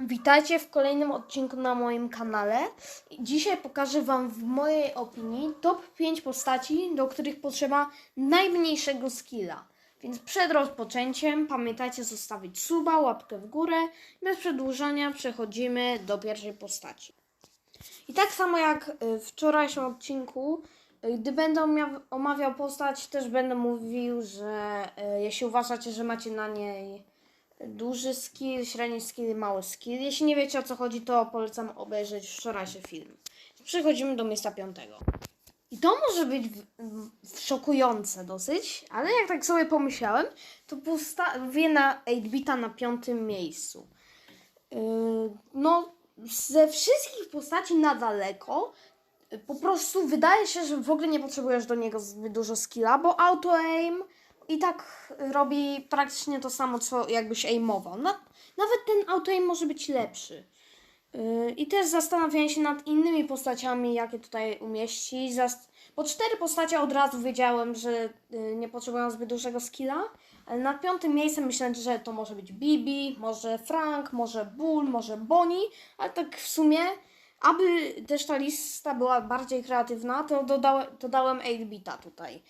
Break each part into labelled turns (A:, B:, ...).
A: Witajcie w kolejnym odcinku na moim kanale. Dzisiaj pokażę Wam w mojej opinii top 5 postaci, do których potrzeba najmniejszego skilla. Więc przed rozpoczęciem pamiętajcie zostawić suba, łapkę w górę. Bez przedłużania przechodzimy do pierwszej postaci. I tak samo jak w wczorajszym odcinku, gdy będę omawiał postać, też będę mówił, że y, jeśli uważacie, że macie na niej duży skill, średni skill mały skill. Jeśli nie wiecie o co chodzi, to polecam obejrzeć wczorajszy film. Przechodzimy do miejsca piątego. I to może być w, w, szokujące dosyć, ale jak tak sobie pomyślałem, to postawię na 8-bita na piątym miejscu. Yy, no, ze wszystkich postaci na daleko, po prostu wydaje się, że w ogóle nie potrzebujesz do niego zbyt dużo skilla, bo auto-aim i tak robi praktycznie to samo, co jakbyś aimował. Na, nawet ten auto-aim może być lepszy. Yy, I też zastanawiałem się nad innymi postaciami, jakie tutaj umieścić. Bo cztery postacie od razu wiedziałem, że yy, nie potrzebują zbyt dużego skilla. Ale nad piątym miejscem myślę, że to może być Bibi, może Frank, może Bull, może Bonnie. Ale tak w sumie, aby też ta lista była bardziej kreatywna, to dodałem, dodałem 8-bita tutaj.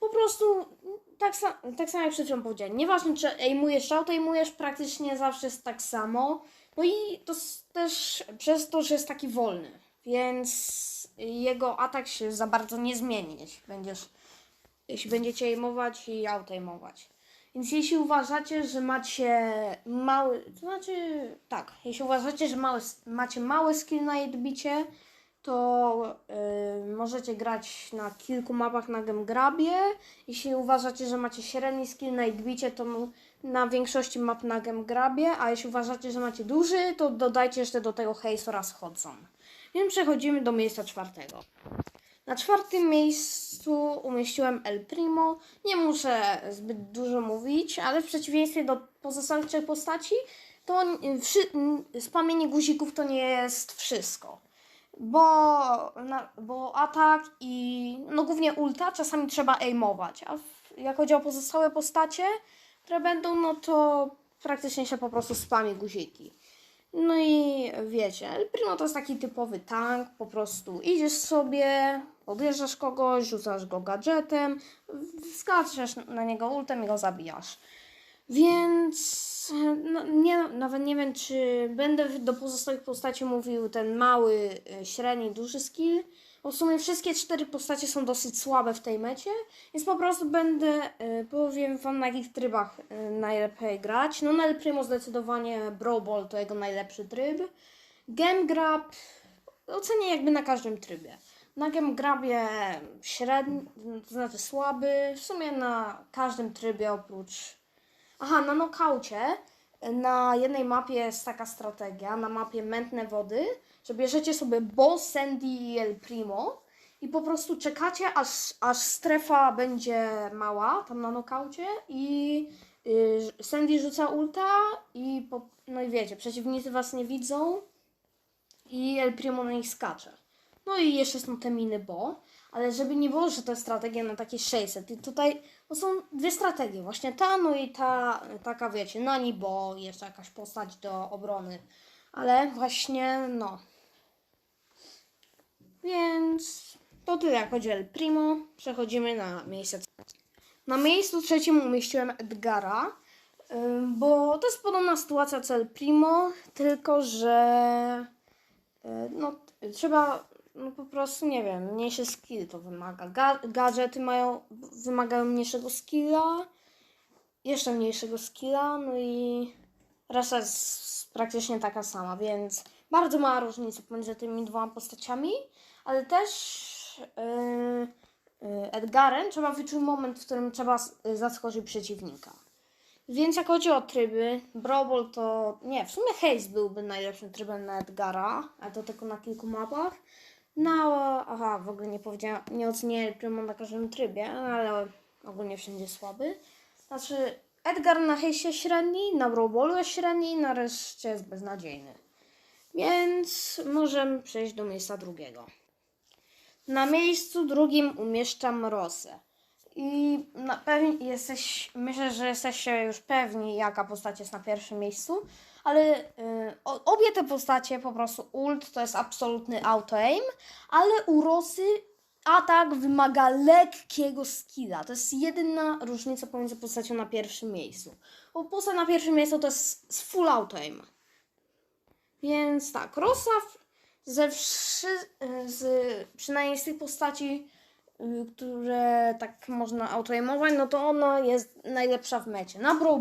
A: Po prostu tak, sa- tak samo jak przed chwilą powiedziałem. Nieważne czy aimujesz, czy autoaimujesz, praktycznie zawsze jest tak samo. No i to też przez to, że jest taki wolny, więc jego atak się za bardzo nie zmieni, jeśli będziesz, jeśli będziecie aimować i autoaimować. Więc jeśli uważacie, że macie mały, to znaczy tak, jeśli uważacie, że macie mały skill na jedbicie, to y, możecie grać na kilku mapach na Gemgrabie. Jeśli uważacie, że macie średni skill na jedbicie, to na większości map na Gemgrabie, a jeśli uważacie, że macie duży, to dodajcie jeszcze do tego Haze oraz Hodson. Więc przechodzimy do miejsca czwartego. Na czwartym miejscu umieściłem El Primo. Nie muszę zbyt dużo mówić, ale w przeciwieństwie do pozostałych postaci, to spamienie guzików to nie jest wszystko. Bo, na, bo atak i no głównie ulta czasami trzeba aimować, a w, jak chodzi o pozostałe postacie, które będą, no to praktycznie się po prostu spami guziki. No i wiecie, Primo to jest taki typowy tank, po prostu idziesz sobie, podjeżdżasz kogoś, rzucasz go gadżetem, skaczesz na niego ultem i go zabijasz. Więc no, nie, nawet nie wiem, czy będę do pozostałych postaci mówił ten mały, e, średni, duży skill. Bo w sumie wszystkie cztery postacie są dosyć słabe w tej mecie, więc po prostu będę, e, powiem wam na jakich trybach e, najlepiej grać. No na Primo zdecydowanie Brawl Ball to jego najlepszy tryb. Game Grab ocenię jakby na każdym trybie. Na Game Grabie średni, to znaczy słaby, w sumie na każdym trybie oprócz Aha, na nokaucie na jednej mapie jest taka strategia, na mapie Mętne Wody, że bierzecie sobie Bo, Sandy i El Primo i po prostu czekacie, aż, aż strefa będzie mała tam na nokaucie i y, Sandy rzuca ulta i po, no i wiecie, przeciwnicy was nie widzą i El Primo na nich skacze. No i jeszcze są te miny Bo, ale żeby nie było, że to jest strategia na takie 600. I tutaj to są dwie strategie, właśnie ta, no i ta, taka wiecie, Nani Bo, jeszcze jakaś postać do obrony. Ale właśnie, no. Więc to tyle jak chodzi o El Primo. Przechodzimy na miejsce na miejscu trzecim umieściłem Edgara, bo to jest podobna sytuacja co El Primo, tylko że y, no, trzeba no po prostu, nie wiem, mniejszy skill to wymaga. Ga gadżety mają, wymagają mniejszego skilla, jeszcze mniejszego skilla, no i reszta jest praktycznie taka sama, więc bardzo mała różnica pomiędzy tymi dwoma postaciami, ale też yy, yy, Edgarem trzeba wyczuć moment, w którym trzeba zaskoczyć przeciwnika. Więc jak chodzi o tryby, Ball to nie, w sumie Haze byłby najlepszym trybem na Edgara, ale to tylko na kilku mapach. No, aha, w ogóle nie powiedziałem, nie ocenię Primo na każdym trybie, ale ogólnie wszędzie słaby. Znaczy, Edgar na Haze średni, na Brawl Ballu jest średni, na reszcie jest beznadziejny. Więc możemy przejść do miejsca drugiego. Na miejscu drugim umieszczam Rosę. I na pewni jesteś, myślę, że jesteście już pewni, jaka postać jest na pierwszym miejscu. Ale y, obie te postacie po prostu ult to jest absolutny auto-aim, ale u Rosy atak wymaga lekkiego skilla. To jest jedyna różnica pomiędzy postacią na pierwszym miejscu. Bo postać na pierwszym miejscu to jest full auto-aim. Więc tak, Rosa ze wszy, z, przynajmniej z tych postaci, y, które tak można autoaimować, no to ona jest najlepsza w mecie. Na Brawl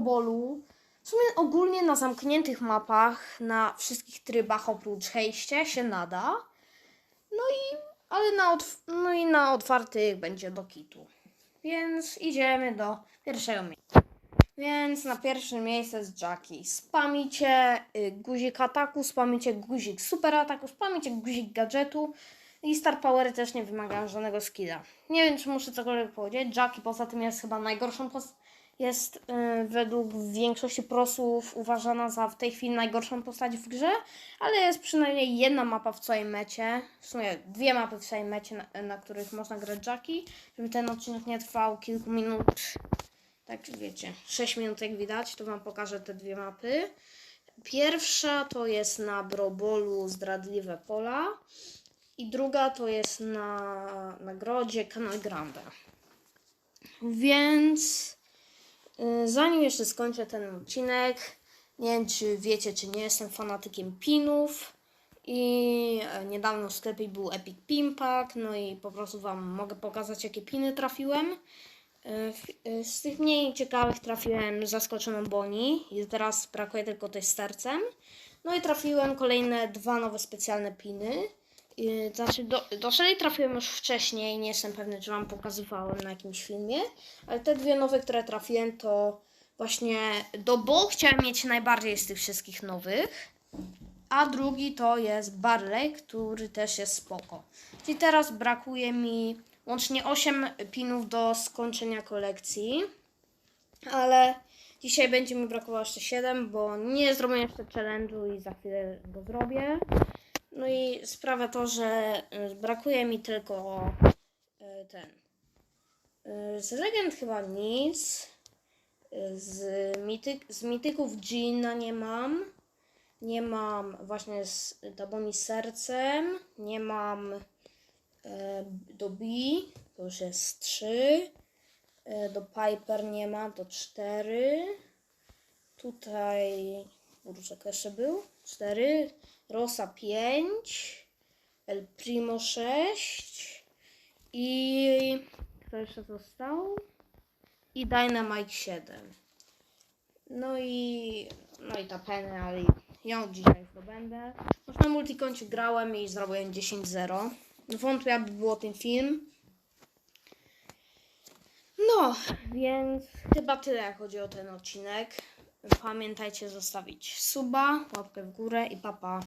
A: w sumie ogólnie na zamkniętych mapach, na wszystkich trybach oprócz hejście się nada. No i, ale na, no i na otwartych będzie do kitu. Więc idziemy do pierwszego miejsca. Więc na pierwsze miejsce jest Jackie. Spamicie y, guzik ataku, spamicie guzik super ataku, spamicie guzik gadżetu i Star Powery też nie wymagają żadnego skilla. Nie wiem, czy muszę cokolwiek powiedzieć. Jackie poza tym jest chyba najgorszą post- jest y, według większości prosów uważana za w tej chwili najgorszą postać w grze, ale jest przynajmniej jedna mapa w całej mecie, w sumie dwie mapy w całej mecie, na, na których można grać Jackie, żeby ten odcinek nie trwał kilku minut tak wiecie, 6 minut jak widać, to Wam pokażę te dwie mapy. Pierwsza to jest na Brobolu Zdradliwe Pola i druga to jest na nagrodzie Canal Grande. Więc zanim jeszcze skończę ten odcinek, nie wiem czy wiecie czy nie, jestem fanatykiem pinów i e, niedawno w sklepie był Epic Pin Pack, no i po prostu Wam mogę pokazać jakie piny trafiłem. W- e, Z tych mniej ciekawych trafiłem zaskoczoną Boni i teraz brakuje tylko tej z sercem. No i trafiłem kolejne dwa nowe specjalne piny. I, Znaczy, do, do trafiłem już wcześniej, nie jestem pewny, czy Wam pokazywałem na jakimś filmie, ale te dwie nowe, które trafiłem, to właśnie do Bo chciałem mieć najbardziej z tych wszystkich nowych, a drugi to jest Barley, który też jest spoko. Czyli teraz brakuje mi łącznie 8 pinów do skończenia kolekcji, ale dzisiaj będzie mi brakowało jeszcze 7, bo nie zrobię jeszcze challenge'u i za chwilę go zrobię. No i sprawia to, że y, brakuje mi tylko y, ten. Y, Z legend chyba nic. Z, mityk, z mityków Gina nie mam. Nie mam właśnie z Daboni sercem. Nie mam e, do B, to już jest 3. E, do Piper nie ma, to 4. Tutaj Burczek jeszcze był. 4. Rosa 5. El Primo 6. I kto jeszcze został? I Dynamite 7. No i no i ta Penny, ale ją dzisiaj zdobędę. Już na multikoncie grałem i zrobiłem 10-0. Wątpię, aby było ten film. No, więc chyba tyle, jak chodzi o ten odcinek. Pamiętajcie zostawić suba, łapkę w górę i papa.